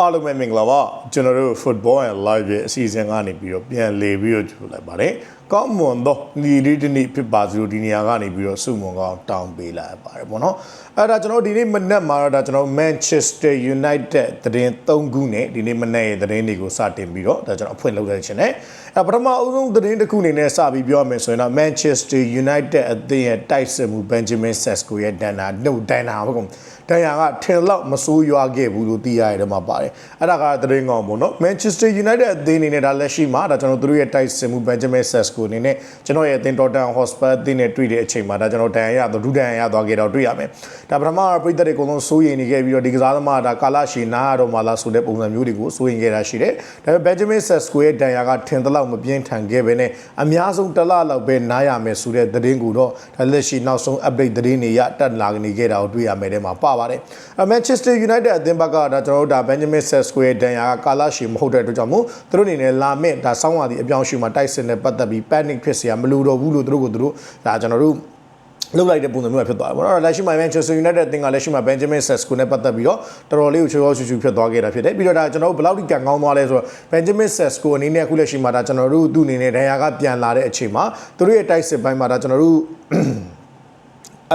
အားလုံးပဲမင်္ဂလာပါကျွန်တော်တို့ football and live ရဲ့အစီအစဉ်ကနေပြီးတော့ပြန်လေပြီးတော့ကြိုလိုက်ပါတယ်ကောင်းမွန်သောညီလေးတစ်နေ့ဖြစ်ပါစေလို့ဒီနေရာကနေပြီးတော့စုမွန်ကောင်းတောင်းပေးလိုက်ပါတယ်ပေါ့နော်အဲ့ဒါကျွန်တော်ဒီနေ့မနက်မှာတော့ဒါကျွန်တော် Manchester United သတင်း၃ခုနဲ့ဒီနေ့မနက်ရဲ့သတင်းတွေကိုစတင်ပြီးတော့ဒါကျွန်တော်အဖွင့်လုပ်လိုက်ခြင်းနဲ့အဲ့ပထမအဦးဆုံးသတင်းတစ်ခုအနေနဲ့စပြီးပြောရမယ်ဆိုရင်တော့ Manchester United အသင်းရဲ့တိုက်စစ်မှု Benjamin Sesko ရဲ့ဒဏ္ဍာနှုတ်ဒဏ္ဍာဟုတ်ကုန်တန်ရာကထင်လောက်မဆိုးရွားခဲ့ဘူးလို့သိရတဲ့မှာပါတယ်အဲ့ဒါကသတင်းကောင်းပေါ့နော် Manchester United အသင်းအနေနဲ့ဒါလက်ရှိမှာဒါကျွန်တော်တို့ရဲ့တိုက်စစ်မှု Benjamin Sesko အနေနဲ့ကျွန်တော်ရဲ့အသင်း Tottenham Hotspur အသင်းနဲ့တွေ့တဲ့အချိန်မှာဒါကျွန်တော်တန်ရာရတော့ဒုဒန်ရသွားခဲ့တော့တွေ့ရမယ်ဒါပထမကပြည်သက်တွေအကုန်လုံးစိုးရိမ်နေခဲ့ပြီးတော့ဒီကစားသမားဒါကာလာရှီနာရတော့မလားဆိုတဲ့ပုံစံမျိုးတွေကိုစိုးရိမ်ခဲ့တာရှိတယ်ဒါပေမဲ့ Benjamin Sesko ရဲ့တန်ရာကထင်သလောက်မပြင်းထန်ခဲ့ပဲနဲ့အများဆုံးတစ်လလောက်ပဲနားရမယ်ဆိုတဲ့သတင်းကိုတော့ဒါလက်ရှိနောက်ဆုံး update သတင်းတွေရတက်လာနေခဲ့တာကိုတွေ့ရမယ်တဲ့မှာပါပါတယ်။ Manchester United အသင်းဘက်ကဒါကျွန်တော်တို့ဒါ Benjamin Sesko ရဲ့ဒဏ်ရာကကာလရှည်မဟုတ်တဲ့အတွက်ကြောင့်မို့သူတို့အနေနဲ့လာမယ့်ဒါဆောင်းရာသီအပြောင်းအရွှေ့မှာတိုက်စစ်နဲ့ပတ်သက်ပြီး panic ဖြစ်စရာမလိုတော့ဘူးလို့သူတို့ကိုသူတို့ဒါကျွန်တော်တို့လောက်လိုက်တဲ့ပုံစံမျိုးပဲဖြစ်သွားတယ်ပေါ့နော်လက်ရှိမှာ Manchester United အသင်းကလက်ရှိမှာ Benjamin Sesko နဲ့ပတ်သက်ပြီးတော့တော်တော်လေးကိုချောချောချူချူဖြစ်သွားခဲ့တာဖြစ်တယ်ပြီးတော့ဒါကျွန်တော်တို့ဘလောက်ထိကံကောင်းသွားလဲဆိုတော့ Benjamin Sesko အနေနဲ့အခုလက်ရှိမှာဒါကျွန်တော်တို့သူ့အနေနဲ့ဒဏ်ရာကပြန်လာတဲ့အချိန်မှာသူတို့ရဲ့တိုက်စစ်ပိုင်းမှာဒါကျွန်တော်တို့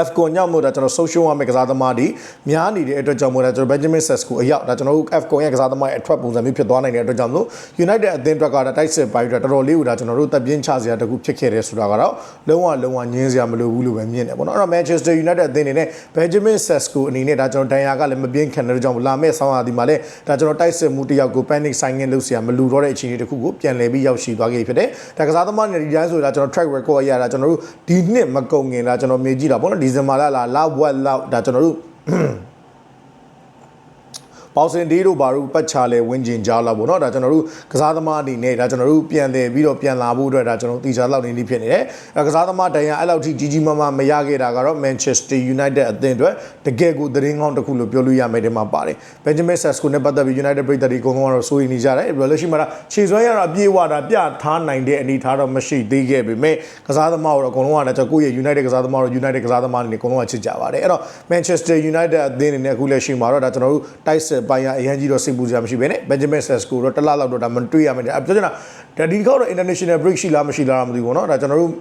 Afcon ညမို့ဒါကျွန်တော် social ရမယ့်ကစားသမားတွေများနေတဲ့အတွက်ကြောင့်မို့ဒါကျွန်တော် Benjamin Sesko အရောက်ဒါကျွန်တော်တို့ Afcon ရဲ့ကစားသမားရဲ့အထွက်ပုံစံမျိုးဖြစ်သွားနိုင်တဲ့အတွက်ကြောင့်မို့ United အသင်းအတွက်ကဒါတိုက်စစ်ပိုင်းတော်တော်လေးကိုဒါကျွန်တော်တို့တပ်ပြင်းချစရာတခုဖြစ်ခဲ့တယ်ဆိုတာကတော့လုံးဝလုံးဝညင်းစရာမလိုဘူးလို့ပဲမြင်တယ်ပေါ့နော်အဲ့တော့ Manchester United အသင်းအနေနဲ့ Benjamin Sesko အနေနဲ့ဒါကျွန်တော်ဒဏ်ရာကလည်းမပြင်းခံတဲ့ကြောင့်လာမဲ့ဆောင်းရာဒီမှာလည်းဒါကျွန်တော်တိုက်စစ်မှုတယောက်ကို panic signing လုပ်စရာမလိုတော့တဲ့အခြေအနေတခုကိုပြန်လည်ပြီးရောက်ရှိသွားခဲ့ဖြစ်တယ်ဒါကစားသမားနဲ့ဒီတိုင်းဆိုတာကျွန်တော် track record အရတာကျွန်တော်တို့ဒီနှစ်မကုန်ခင်ဒါကျွန်တော်မြင်ကြည့်တာပေါ့နော်ဒီဇင်ဘာလလာလာဝက်လောက်ဒါကျွန်တော်တို့ ဘောက်စင်ဒေးတို့ဘာလို့ပတ်ချလဲဝင်ကျင်ကြလောက်ပေါ့နော်ဒါကျွန်တော်တို့ကစားသမားအနေနဲ့ဒါကျွန်တော်တို့ပြန်တယ်ပြီးတော့ပြန်လာဖို့အတွက်ဒါကျွန်တော်တို့တီချာလောက်နေနေဖြစ်နေတယ်အဲကစားသမားဒိုင်ယာအဲ့လောက်ထိကြီးကြီးမားမားမရခဲ့တာကတော့ Manchester United အသင်းအတွက်တကယ်ကိုသတင်းကောင်းတစ်ခုလို့ပြောလို့ရမယ်ဒီမှာပါတယ် Benjamin Sesko နဲ့ပတ်သက်ပြီး United ပြည်သက်တွေအကုန်လုံးကတော့စိုးရိမ်နေကြတယ်ဘယ်လိုရှိမှလားခြေစွမ်းရတာပြေဝတာပြထားနိုင်တဲ့အနေထားတော့မရှိသေးခဲ့ပေမဲ့ကစားသမားတို့အကုန်လုံးကလည်းကျွန်တော်ကိုယ့်ရဲ့ United ကစားသမားတို့ United ကစားသမားတွေအကုန်လုံးကချစ်ကြပါတယ်အဲ့တော့ Manchester United အသင်းအနေနဲ့အခုလက်ရှိမှာတော့ဒါကျွန်တော်တို့ Tyson က်စစ်ပိုင်းရအရင်ကြီးတော့စိတ်ပူစရာမရှိဘဲနဲ့ Benjamin Sesko တော့တစ်လလောက်တော့ဒါမတွေ့ရမယ်ဒါပြောချင်တာဒါဒီခေါက်တော့ international break ရှိလားမရှိလားမသိဘူးเนาะဒါကျွန်တော်တို့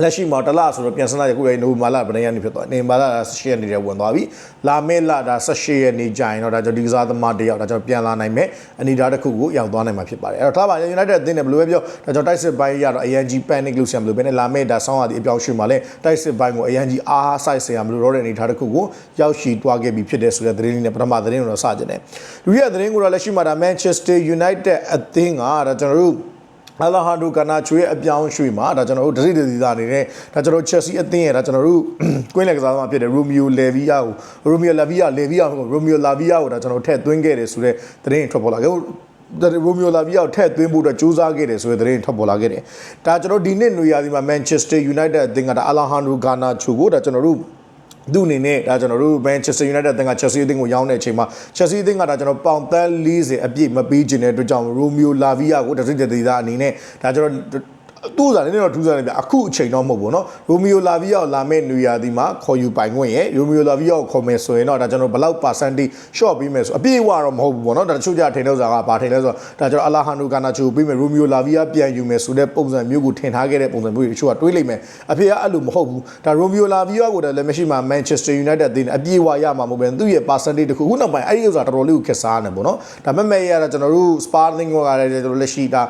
လက်ရှိမှာတလဆိုတော့ပြန်စလာရခုလေနိုမာလာဗနေရနေဖြစ်သွားနေမာလာ18ရက်နေတယ်ဝင်သွားပြီလာမဲလာဒါ18ရက်နေကြရင်တော့ဒါကျွန်တော်ဒီကစားသမားတယောက်ဒါကျွန်တော်ပြန်လာနိုင်မယ်အနေဒါတစ်ခုကိုရောက်သွားနိုင်မှာဖြစ်ပါတယ်အဲ့တော့ထားပါ United အသင်းနဲ့ဘယ်လိုပဲပြောဒါကျွန်တော်တိုက်စစ်ပိုင်းရတော့အရန်ကြီး panic လို့ဆရာမလို့ပဲနဲ့လာမဲဒါဆောင်းရသည့်အပြောင်းရွှေ့မှာလဲတိုက်စစ်ပိုင်းကိုအရန်ကြီးအားဆိုင်ဆရာမလို့တော့တဲ့အနေဒါတစ်ခုကိုရောက်ရှိသွားခဲ့ပြီဖြစ်တဲ့ဆိုတဲ့သတင်းလေးနဲ့ပထမသတင်းကိုတော့စကြတယ်လူရသတင်းကိုတော့လက်ရှိမှာဒါ Manchester United အသင်းကဒါကျွန်တော်တို့ အလာဟာဒူကနာချွေအပြောင်းရွှေ့မှာဒါကျွန်တော်တို့ဒရိဒရီသားအနေနဲ့ဒါကျွန်တော်ချက်စီအသင်းရဲ့ဒါကျွန်တော်တို့ကွင်းလက်ကစားသမားဖြစ်တဲ့ရိုမီယိုလေဗီယာကိုရိုမီယိုလာဗီယာလေဗီယာကိုရိုမီယိုလာဗီယာကိုဒါကျွန်တော်ထည့်သွင်းခဲ့တယ်ဆိုတဲ့သတင်းထွက်ပေါ်လာခဲ့ရိုမီယိုလာဗီယာကိုထည့်သွင်းဖို့အတွက်ကြိုးစားခဲ့တယ်ဆိုတဲ့သတင်းထွက်ပေါ်လာခဲ့တယ်ဒါကျွန်တော်ဒီနှစ်နွေရာသီမှာ Manchester United အသင်းကဒါအလာဟာဒူကနာချူကိုဒါကျွန်တော်တို့ သူ့အနေနဲ့ဒါကျွန်တော်တို့ Manchester United အသင်းက Chelsea အသင်းကိုရောင်းတဲ့အချိန်မှာ Chelsea အသင်းကဒါကျွန်တော်ပေါင်သက်40အပြည့်မပေးခြင်းတဲ့အတွက်ကြောင့် Romeo Lavia ကိုတစိတသေးသားအနေနဲ့ဒါကျွန်တော် တူးစားနေတော့ထူးစားနေပြအခုအချိန်တော့မဟုတ်ဘူးเนาะရိုမီယိုလာဗီယာကိုလာမဲ့နွေရာသီမှာခေါ်ယူပိုင်ခွင့်ရဲ့ရိုမီယိုလာဗီယာကိုခေါ်မယ်ဆိုရင်တော့ဒါကျွန်တော်ဘလောက် percentage short ပေးမယ်ဆိုအပြည့်အဝတော့မဟုတ်ဘူးပေါ့เนาะဒါတချို့ကြထိန်တော့စားကဘာထိန်လဲဆိုတော့ဒါကျွန်တော်အလာဟန်နိုကာနာချိုပေးမယ်ရိုမီယိုလာဗီယာပြန်ယူမယ်ဆိုတဲ့ပုံစံမျိုးကိုထင်ထားခဲ့တဲ့ပုံစံမျိုးတွေတချို့ကတွေးလိုက်မယ်အဖေကအဲ့လိုမဟုတ်ဘူးဒါရိုမီယိုလာဗီယာကိုလည်းမရှိမှာ Manchester United အသင်းအပြည့်အဝရမှာမဟုတ်ဘဲသူ့ရဲ့ percentage တခုခုနောက်ပိုင်းအဲ့ဒီဥစ္စာတော်တော်လေးကိုခက်စားနေပေါ့เนาะဒါမဲ့မဲ့ရတာကျွန်တော်တို့ Sparling ကလည်းကျွန်တော်လက်ရှိတာ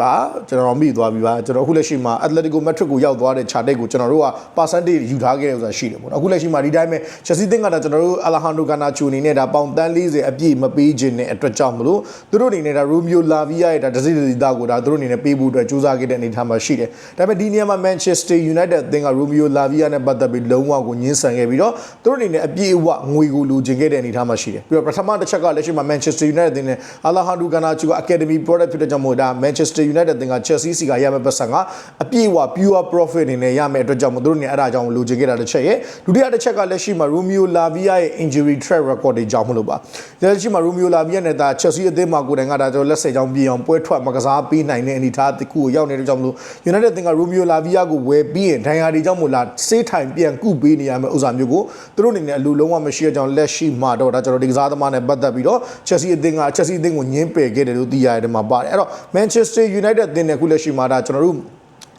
ပါကျွန်တော်မိသွားပြီပါကျွန်တော်အခုလက်ရှိမှာ Atletico Madrid ကိုရောက်သွားတဲ့ chart ကိုကျွန်တော်တို့က percentage ယူထားခဲ့တယ်ဆိုတာရှိတယ်ပေါ့နော်အခုလက်ရှိမှာဒီတိုင်းပဲ Chelsea သင်းကဒါကျွန်တော်တို့ Alejandro Garnacho အနေနဲ့ဒါပေါင်တန်း40အပြည့်မပေးခြင်းနဲ့အတွက်ကြောင့်မလို့သူတို့အနေနဲ့ဒါ Romeo Lavia ရဲ့ဒါဒစိဒစီတာကိုဒါသူတို့အနေနဲ့ပေးဖို့အတွက်စူးစမ်းခဲ့တဲ့အနေအထားမှာရှိတယ်ဒါပေမဲ့ဒီနေရာမှာ Manchester United အသင်းက Romeo Lavia နဲ့ပတ်သက်ပြီးလုံးဝကိုညှင်းဆန်ခဲ့ပြီးတော့သူတို့အနေနဲ့အပြည့်အဝငွေကိုလိုချင်ခဲ့တဲ့အနေအထားမှာရှိတယ်ပြီးတော့ပထမတစ်ချက်ကလက်ရှိမှာ Manchester United အသင်းနဲ့ Alejandro Garnacho က Academy product ဖြစ်တဲ့ကြောင့်မို့ဒါ Manchester United တင်က Chelsea စီကရမယ့်ပတ်စံကအပြည့်အဝ pure profit အနေနဲ့ရမယ့်အတွက်ကြောင့်မသူတို့နေအဲ့ဒါကြောင့်လိုချင်ခဲ့တာတစ်ချက်ရဲ့ဒုတိယတစ်ချက်ကလက်ရှိမှာ Romeo Lavia ရဲ့ injury track record တွေကြောင့်မလို့ပါလက်ရှိမှာ Romeo Lavia နဲ့ဒါ Chelsea အသင်းမှာကိုယ်တိုင်ကဒါကျွန်တော်လက်ဆက်ကြောင်းပြင်အောင်ပွဲထွက်မကစားပေးနိုင်တဲ့အနေအထားတစ်ခုကိုရောက်နေတဲ့ကြောင့်မလို့ United တင်က Romeo Lavia ကိုဝယ်ပြီးရင်ဒဏ်ရာတွေကြောင့်မို့လားစေးထိုင်ပြန်ကုပေးနေရမယ့်ဥစ္စာမျိုးကိုသူတို့အနေနဲ့အလိုလုံးဝမရှိတဲ့ကြောင့်လက်ရှိမှာတော့ဒါကျွန်တော်ဒီကစားသမားနဲ့ပတ်သက်ပြီးတော့ Chelsea အသင်းက Chelsea အသင်းကိုညှင်းပယ်ခဲ့တယ်လို့သိရတယ်မှာပါတယ်အဲ့တော့ Manchester United အသင်းနဲ့ခုလက်ရှိမှာဒါကျွန်တော်တို့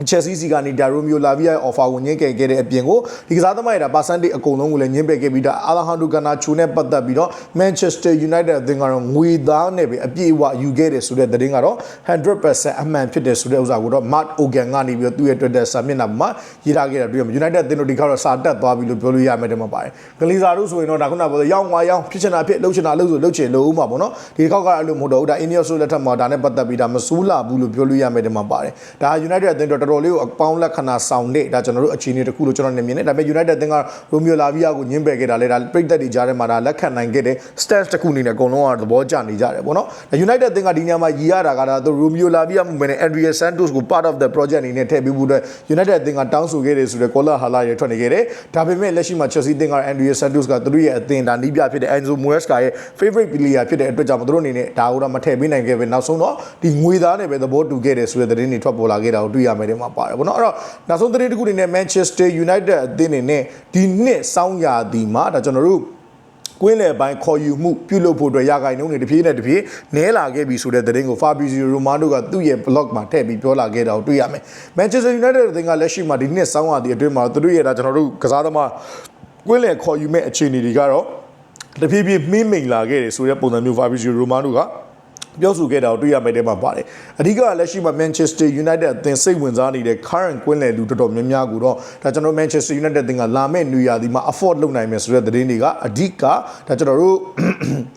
Chelsea စီကနေဒါရိုမီယိုလာဗီယာရဲ့ offer ကိုညှင်းကယ်ခဲ့တဲ့အပြင်ကိုဒီကစားသမားရဲ့ဒါ percentage အကုန်လုံးကိုလည်းညှင်းပယ်ခဲ့ပြီးဒါအာလာဟန်ဒူကာနာချူနဲ့ပတ်သက်ပြီးတော့ Manchester United အသင်းကတော့ငွေသားနဲ့ပဲအပြည့်အဝယူခဲ့တယ်ဆိုတဲ့သတင်းကတော့100%အမှန်ဖြစ်တယ်ဆိုတဲ့ဥစ္စာကိုတော့ Matt Ogan ကနေပြီးတော့သူ့ရဲ့ Twitter စာမျက်နှာမှာရေးထားခဲ့တာတွေ့ရမှာ United အသင်းတို့ဒီခါတော့စာတက်သွားပြီလို့ပြောလို့ရမယ်တဲ့မှာပါတယ်ဂလီဇာတို့ဆိုရင်တော့ဒါခုနကပြောရောက်ငွာရောက်ဖြစ်ချင်တာဖြစ်လှုပ်ချင်တာလှုပ်ဆိုလှုပ်ချင်လို့ဦးမှာပေါ့နော်ဒီခေါက်ကအဲ့လိုမဟုတ်တော့ဘူးဒါ Ineos ဆိုလက်ထက်မှာဒါနဲ့ပတ်သက်ပြီးဒါမစိုးလာဘူးလို့ပြောလို့ရမယ်တဲ့မှာပါတယ်ဒါ United အသင်းတို့တော်တော်လေးကိုအပေါင်းလက္ခဏာဆောင်တဲ့ဒါကျွန်တော်တို့အခြေအနေတစ်ခုလို့ကျွန်တော်နေမြင်တယ်ဒါပေမဲ့ United အသင်းက Romeo Lavia ကိုညှင်းပယ်ခဲ့တာလေဒါပြိသက်တွေကြားထဲမှာဒါလက်ခံနိုင်ခဲ့တဲ့ stance တစ်ခုအနေနဲ့အကုန်လုံးကသဘောကျနေကြတယ်ပေါ့နော်ဒါ United အသင်းကဒီညမှာရည်ရတာကဒါသူ Romeo Lavia မှုမဲ့နဲ့ Andrea Santos ကို part of the project အနေနဲ့ထည့်ပေးဖို့အတွက် United အသင်းကတောင်းဆိုခဲ့တယ်ဆိုတဲ့ caller ဟာလာရထွက်နေခဲ့တယ်ဒါပေမဲ့လက်ရှိမှာ Chelsea အသင်းက Andrea Santos ကသူတို့ရဲ့အသင်းဒါနီးပြဖြစ်တဲ့ Enzo Maresca ရဲ့ favorite player ဖြစ်တဲ့အတွက်ကြောင့်သူတို့အနေနဲ့ဒါကိုတော့မထည့်ပေးနိုင်ခဲ့ပဲနောက်ဆုံးတော့ဒီငွေသားနဲ့ပဲသဘောတူခဲ့တယ်ဆိုတဲ့သတင်းတွေထွက်ပေါ်လာခဲ့တာကိုတွေ့ရမယ်တဲ့မှာပါတယ်ပေါ့နော်အဲ့တော့နောက်ဆုံးသတင်းတစ်ခုအနေနဲ့ Manchester United အသင်းအနေနဲ့ဒီနှစ်စောင်းရာသီမှာဒါကျွန်တော်တို့ကွင်းလယ်ပိုင်းခေါ်ယူမှုပြုလုပ်ဖို့အတွက်ရခိုင်နှုန်းတွေတစ်ပြေးနဲ့တစ်ပြေးနဲလာခဲ့ပြီဆိုတဲ့သတင်းကို Fabrizio Romano ကသူ့ရဲ့ blog မှာထည့်ပြီးပြောလာခဲ့တာကိုတွေ့ရမယ်။ Manchester United အသင်းကလက်ရှိမှာဒီနှစ်စောင်းရာသီအတွင်းမှာသူတို့ရဲ့ဒါကျွန်တော်တို့ကစားသမားကွင်းလယ်ခေါ်ယူမဲ့အခြေအနေတွေကတော့တဖြည်းဖြည်းမှင်းမိန်လာခဲ့တယ်ဆိုတဲ့ပုံစံမျိုး Fabrizio Romano က ပြောဆိုခဲ့တာကိုတွေ့ရမယ်တဲ့မှာပါတယ်အဓိကလက်ရှိမှာ Manchester United အသင်းစိတ်ဝင်စားနေတဲ့ current ကွင်းလယ်လူတော်တော်များများကိုတော့ဒါကျွန်တော် Manchester United အသင်းကလာမဲ့နွေရာသီမှာ afford လုပ်နိုင်မယ်ဆိုတဲ့သတင်းတွေကအဓိကဒါကျွန်တော်တို့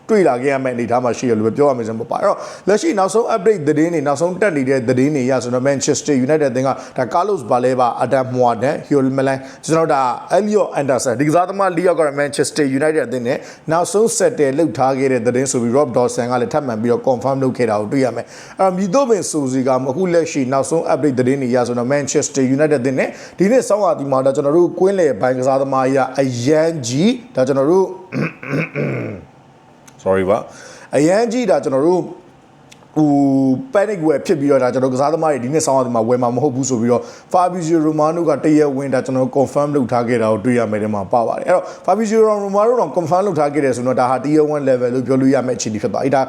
တွေ့လာခဲ့ရမယ့်အနေအထားမှာရှိရလို့ပဲပြောရမယ်ဆိုမှာပါအဲ့တော့လက်ရှိနောက်ဆုံး update သတင်းတွေနောက်ဆုံးတက်နေတဲ့သတင်းတွေရဆိုတော့ Manchester United အသင်းကဒါ Carlos Baleba Adam Moaden Hugh Milan ကျွန်တော်တို့ဒါ Elliot Anderson ဒီကစားသမား၄ယောက်က Manchester United အသင်းနဲ့နောက်ဆုံး settle လုပ်ထားခဲ့တဲ့သတင်းဆိုပြီး Rob Dawson ကလည်းထပ်မံပြီးတော့ confirm လုပ်ခဲ့တာကိုတွေ့ရမယ်အဲ့တော့မြည်တော့ပင်ဆိုစီကအခုလက်ရှိနောက်ဆုံး update သတင်းတွေရဆိုတော့ Manchester United အသင်းနဲ့ဒီနေ့စောင်းရာဒီမှာဒါကျွန်တော်တို့ကွင်းလယ်ဘိုင်းကစားသမားရအရန်ကြီးဒါကျွန်တော်တို့ sorry ပါအရန်ကြီးဒါကျွန်တော်တို့ ဟို panic ဝယ်ဖြစ်ပြီးတော့ဒါကျွန်တော်ကစားသမားတွေဒီနေ့ဆောင်းရဒီမှာဝယ်မှာမဟုတ်ဘူးဆိုပြီးတော့ Fabrizio Romano ကတရက်ဝင်ဒါကျွန်တော် confirm လုပ်ထားခဲ့တာကိုတွေ့ရမယ်တဲ့မှာပါပါတယ်အဲ့တော့ Fabrizio Romano တော့ confirm လုပ်ထားခဲ့တယ်ဆိုတော့ဒါဟာ tier 1 level လို့ပြောလို့ရမယ့်အခြေအနေဖြစ်သွားအဲ့ဒါ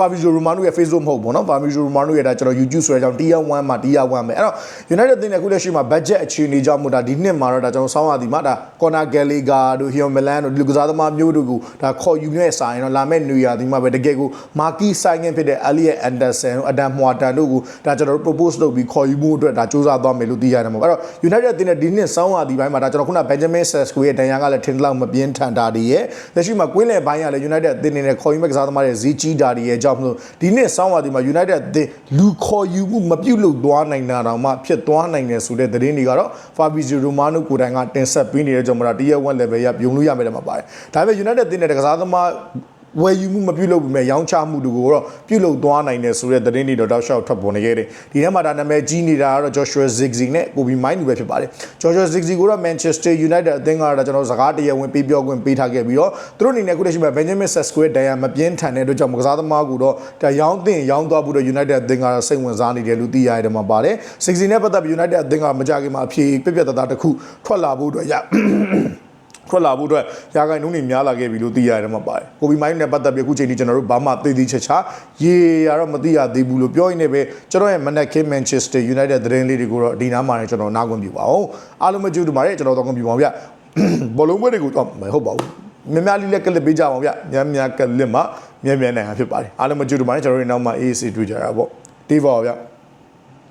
Fabrizio Romano ရဲ့ Facebook မဟုတ်ဘူးเนาะ Fabrizio Romano ရဲ့ဒါကျွန်တော် YouTube ဆိုတဲ့အကြောင်း tier 1မှာ tier 1ပဲအဲ့တော့ United တင်တဲ့ခုလက်ရှိမှာ budget အခြေအနေကြောင့်မို့ဒါဒီနှစ်မှာတော့ဒါကျွန်တော်ဆောင်းရဒီမှာဒါ Conor Gallagher တို့ Hugh Milan တို့ဒီလူကစားသမားမျိုးတို့ကိုဒါခေါ်ယူနေဆိုင်တော့လာမယ့်နေရာဒီမှာပဲတကယ်ကို Marky Sign ဖြစ်တဲ့ Elliot Anderson တို့ Adam Morton တို့ကိုဒါကျွန်တော်တို့ propose လုပ်ပြီးခေါ်ယူမှုအတွက်ဒါစူးစမ်းသွားမယ်လို့သိရတယ်မှာအဲ့တော့ United တင်တဲ့ဒီနှစ်ဆောင်းရဒီပိုင်းမှာဒါကျွန်တော်ခုန Benjamin Sesko ရဲ့ဒဏ်ရာကလည်းထင်တယ်လို့မပြင်းထန်တာတွေရဲ့လက်ရှိမှာကွင်းလယ်ပိုင်းကလည်း United တင်နေတဲ့ခေါ်ယူမဲ့ကစားသမားတွေဈေးကြီးတာတွေရဲ့အကြောင်းမလို့ဒီနှစ်ဆောင်းရဒီမှာ United တင်လူခေါ်ယူမှုမပြုတ်လို့သွားနိုင်တာတောင်မှဖြစ်သွားနိုင်တယ်ဆိုတဲ့သတင်းတွေကတော့ Fabrizio Romano ကိုယ်တိုင်ကတင်ဆက်ပေးနေတဲ့ကြောင့်မလား tier 1 level ရပြုံလို့ရမယ်တယ်မှာပါတယ်ဒါပေမဲ့ United တင်တဲ့ကစားသမား ဝယ်ယူမှုမပြုလုပ်ဘူးမဲ့ရောင်းချမှုတွေကိုတော့ပြုလုပ်သွားနိုင်တယ်ဆိုတဲ့သတင်းတွေတော့တောက်လျှောက်ထွက်ပေါ်နေခဲ့တယ်ဒီထဲမှာဒါနာမည်ကြီးနေတာကတော့ Joshua Zirkzee နဲ့ Kobe Mainoo ပဲဖြစ်ပါတယ် Joshua Zirkzee ကိုတော့ Manchester United အသင်းကတော့ကျွန်တော်စကားတရားဝင်ပေးပြောခွင့်ပေးထားခဲ့ပြီးတော့သူတို့အနေနဲ့အခုလက်ရှိမှာ Benjamin Sesko ရဲ့ဒဏ်ရာမပြင်းထန်တဲ့အတွက်ကြောင့်ကစားသမားကိုတော့ဒါရောင်းတင်ရောင်းသွားဖို့တော့ United အသင်းကတော့စိတ်ဝင်စားနေတယ်လို့သိရတယ်မှာပါတယ် Zirkzee နဲ့ပတ်သက်ပြီး United အသင်းကမကြခင်မှာအဖြေပြပြတသားတစ်ခုထွက်လာဖို့အတွက်ရ ထွက်လာဖို့အတွက်ရာဂိုင်နှုန်းတွေများလာခဲ့ပြီလို့သိရတယ်မှာပါတယ်။ကိုဘီမိုင်းနဲ့ပတ်သက်ပြီးအခုချိန်ထိကျွန်တော်တို့ဘာမှသိသိချာချာရေရတော့မသိရသေးဘူးလို့ပြောရင်းနဲ့ပဲကျွန်တော်ရဲ့မနက်ခင်း Manchester United သတင်းလေးတွေကိုတော့ဒီနားမှာလည်းကျွန်တော်နားခွင့်ပြုပါအောင်။အားလုံးမကြည့်တူပါတယ်ကျွန်တော်တော့ခွင့်ပြုပါအောင်ဗျ။ဘောလုံးပွဲတွေကိုတော့မဟုတ်ပါဘူး။များများလေးလက်ကလစ်ပေးကြပါအောင်ဗျ။များများကလစ်မှမြန်မြန်နိုင်တာဖြစ်ပါတယ်။အားလုံးမကြည့်တူပါတယ်ကျွန်တော်တို့နောက်မှ AAC တွေ့ကြတာပေါ့။တေးပါအောင်ဗျ။